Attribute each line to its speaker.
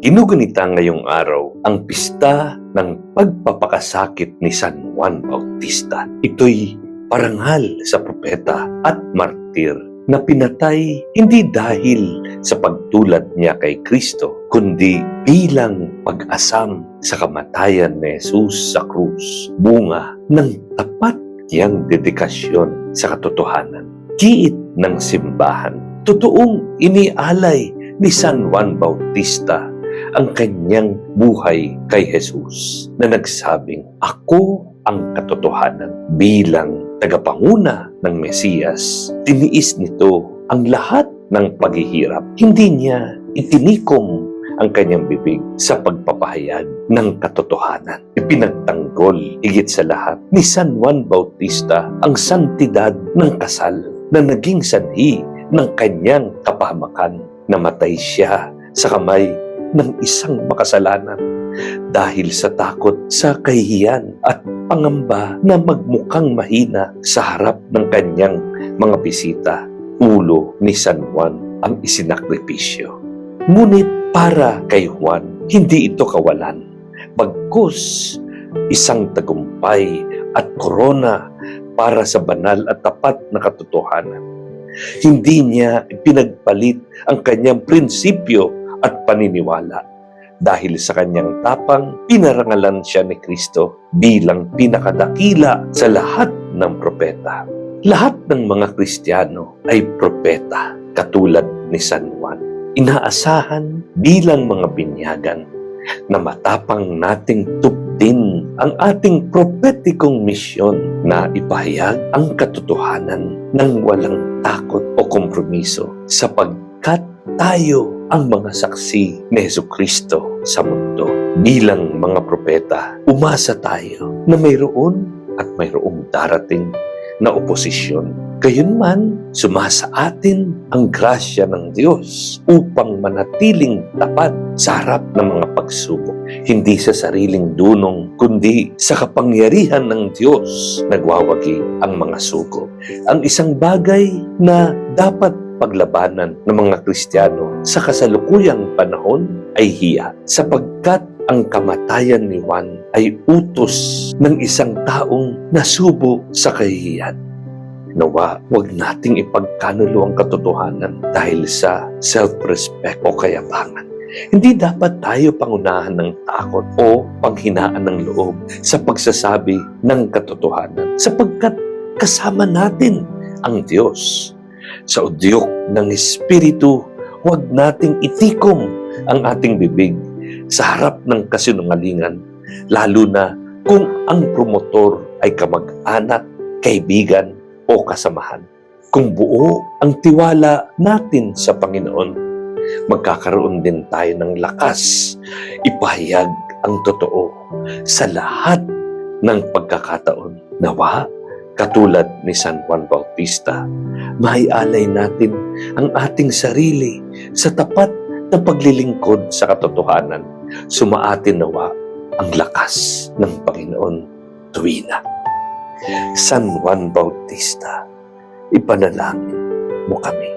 Speaker 1: Ginugunita ngayong araw ang pista ng pagpapakasakit ni San Juan Bautista. Ito'y parangal sa propeta at martir na pinatay hindi dahil sa pagtulad niya kay Kristo, kundi bilang pag-asam sa kamatayan ni Jesus sa krus, bunga ng tapat niyang dedikasyon sa katotohanan. Kiit ng simbahan, totoong inialay ni San Juan Bautista ang kanyang buhay kay Jesus na nagsabing, Ako ang katotohanan bilang tagapanguna ng Mesiyas. Tiniis nito ang lahat ng paghihirap. Hindi niya itinikom ang kanyang bibig sa pagpapahayag ng katotohanan. Ipinagtanggol higit sa lahat ni San Juan Bautista ang santidad ng kasal na naging sanhi ng kanyang kapahamakan. Namatay siya sa kamay ng isang makasalanan dahil sa takot sa kahihiyan at pangamba na magmukhang mahina sa harap ng kanyang mga bisita. Ulo ni San Juan ang isinakripisyo. Ngunit para kay Juan, hindi ito kawalan. Bagkus, isang tagumpay at korona para sa banal at tapat na katotohanan. Hindi niya pinagpalit ang kanyang prinsipyo at paniniwala. Dahil sa kanyang tapang, pinarangalan siya ni Kristo bilang pinakadakila sa lahat ng propeta. Lahat ng mga Kristiyano ay propeta katulad ni San Juan. Inaasahan bilang mga binyagan na matapang nating tuptin ang ating propetikong misyon na ipahayag ang katotohanan ng walang takot o kompromiso sapagkat tayo ang mga saksi ni Yesu Kristo sa mundo. Bilang mga propeta, umasa tayo na mayroon at mayroong darating na oposisyon. Gayunman, sumasa atin ang grasya ng Diyos upang manatiling tapat sa harap ng mga pagsubok. Hindi sa sariling dunong, kundi sa kapangyarihan ng Diyos nagwawagi ang mga sugo. Ang isang bagay na dapat paglabanan ng mga Kristiyano sa kasalukuyang panahon ay hiya sapagkat ang kamatayan ni Juan ay utos ng isang taong nasubo sa kahihiyan. Nawa, huwag nating ipagkanulo ang katotohanan dahil sa self-respect o kayabangan. Hindi dapat tayo pangunahan ng takot o panghinaan ng loob sa pagsasabi ng katotohanan sapagkat kasama natin ang Diyos. Sa udyok ng Espiritu, huwag nating itikom ang ating bibig sa harap ng kasinungalingan, lalo na kung ang promotor ay kamag-anak, kaibigan, o kasamahan. Kung buo ang tiwala natin sa Panginoon, magkakaroon din tayo ng lakas ipahayag ang totoo sa lahat ng pagkakataon. Nawa, katulad ni San Juan Bautista, maialay natin ang ating sarili sa tapat na paglilingkod sa katotohanan. Sumaatin nawa ang lakas ng Panginoon tuwina. San Juan Bautista, ipanalangin mo kami.